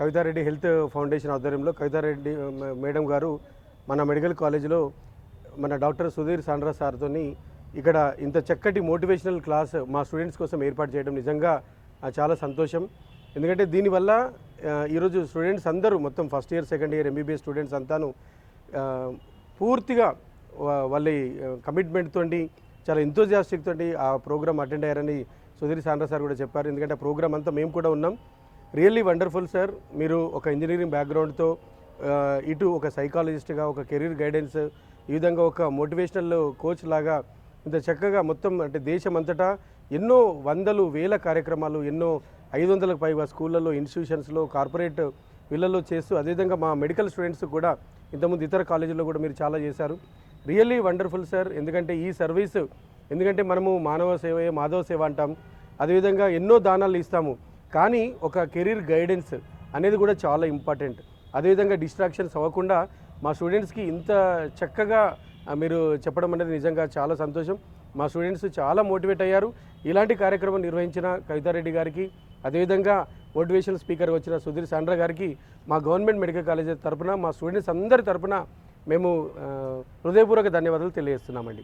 Kavitha Reddy health foundation ఆధ్వర్యంలో Kavitha Reddy madam గారు మన మెడికల్ కాలేజీలో మన డాక్టర్ సుధీర్ సాండ్రా సార్తో ఇక్కడ ఇంత చక్కటి మోటివేషనల్ క్లాస్ మా స్టూడెంట్స్ కోసం ఏర్పాటు చేయడం నిజంగా చాలా సంతోషం. ఎందుకంటే దీనివల్ల ఈరోజు స్టూడెంట్స్ అందరూ మొత్తం first year second year MBBS students అంతాను పూర్తిగా వాళ్ళ కమిట్మెంట్తో చాలా ఎంతోజియాస్టిక్ తోటి ఆ ప్రోగ్రామ్ అటెండ్ అయ్యారని సుధీర్ సాండ్రా సార్ కూడా చెప్పారు. ఎందుకంటే ఆ ప్రోగ్రామ్ అంతా మేము కూడా ఉన్నాం. రియల్లీ వండర్ఫుల్ సార్ మీరు ఒక ఇంజనీరింగ్ బ్యాక్గ్రౌండ్తో ఇటు ఒక సైకాలజిస్ట్గా ఒక కెరీర్ గైడెన్స్ ఈ విధంగా ఒక మోటివేషనల్ కోచ్ లాగా ఇంత చక్కగా మొత్తం అంటే దేశం అంతటా ఎన్నో వందలు వేల కార్యక్రమాలు ఎన్నో ఐదు వందలకు పైగా స్కూళ్ళల్లో ఇన్స్టిట్యూషన్స్లో కార్పొరేట్ వీళ్ళల్లో చేస్తూ అదేవిధంగా మా మెడికల్ స్టూడెంట్స్ కూడా ఇంతకుముందు ఇతర కాలేజీల్లో కూడా మీరు చాలా చేశారు. రియల్లీ వండర్ఫుల్ సార్ ఎందుకంటే ఈ సర్వీస్ ఎందుకంటే మనము మానవ సేవయే మాధవ సేవ అంటాం. అదేవిధంగా ఎన్నో దానాలు ఇస్తాము. కానీ ఒక కెరీర్ గైడెన్స్ అనేది కూడా చాలా ఇంపార్టెంట్. అదేవిధంగా డిస్ట్రాక్షన్స్ అవ్వకుండా మా స్టూడెంట్స్కి ఇంత చక్కగా మీరు చెప్పడం అనేది నిజంగా చాలా సంతోషం. మా స్టూడెంట్స్ చాలా మోటివేట్ అయ్యారు. ఇలాంటి కార్యక్రమం నిర్వహించిన కవితారెడ్డి గారికి అదేవిధంగా మోటివేషనల్ స్పీకర్ వచ్చిన సుధీర్ సాండ్రా గారికి మా గవర్నమెంట్ మెడికల్ కాలేజ్ తరపున మా స్టూడెంట్స్ అందరి తరఫున మేము హృదయపూర్వక ధన్యవాదాలు తెలియజేస్తున్నామండి.